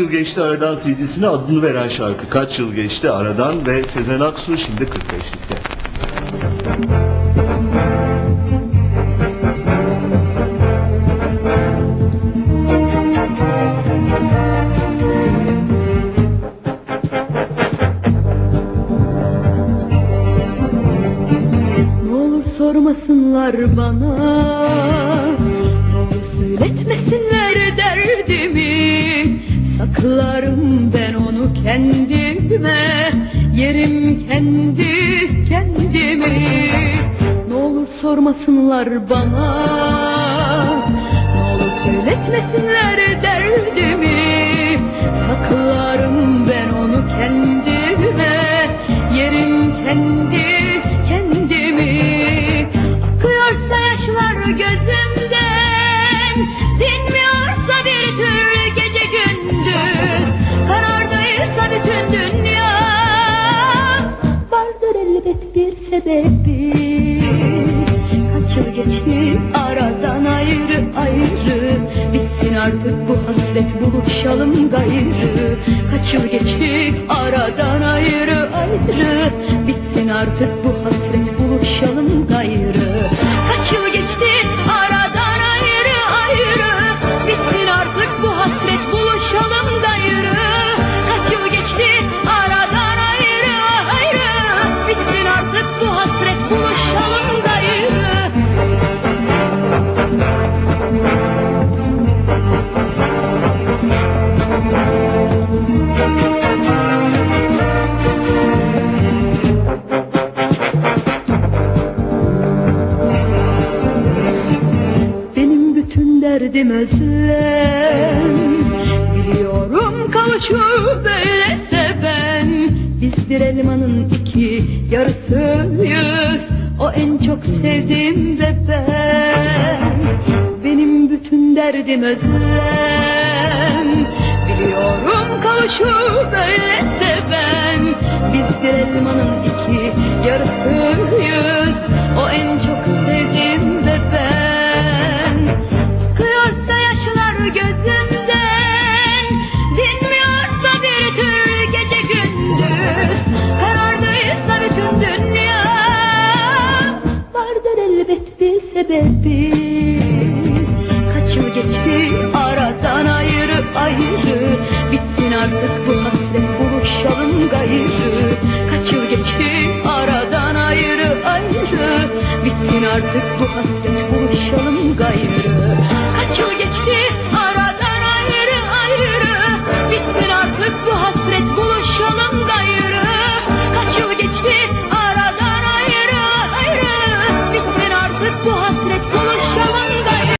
Yıl Geçti Aradan CD'sine adını veren şarkı. Kaç Yıl Geçti Aradan ve Sezen Aksu şimdi 45'likte. Ne olur sormasınlar bana. Söyletmesinler Saklarım ben onu kendime Yerim kendi kendimi Ne olur sormasınlar bana Ne olur söyletmesinler derdimi. Saklarım ben onu kendime Yerim kendi kendimi Akıyorsa yaşlar gözümden sebebi? Kaç yıl geçti aradan ayrı ayrı. Bitsin artık bu hasret demezsen Biliyorum kavuşur böylece ben. Biz bir elmanın iki yarısıyız. O en çok sevdiğim de ben. Benim bütün derdim özlem. Biliyorum kavuşur böylece gibi. Kaç yıl geçti aradan ayrı ayrı. Bittin artık bu hasret buluşalım gayrı. Kaç yıl geçti aradan ayrı ayrı. Bittin artık bu hasret buluşalım gayrı. Kaç yıl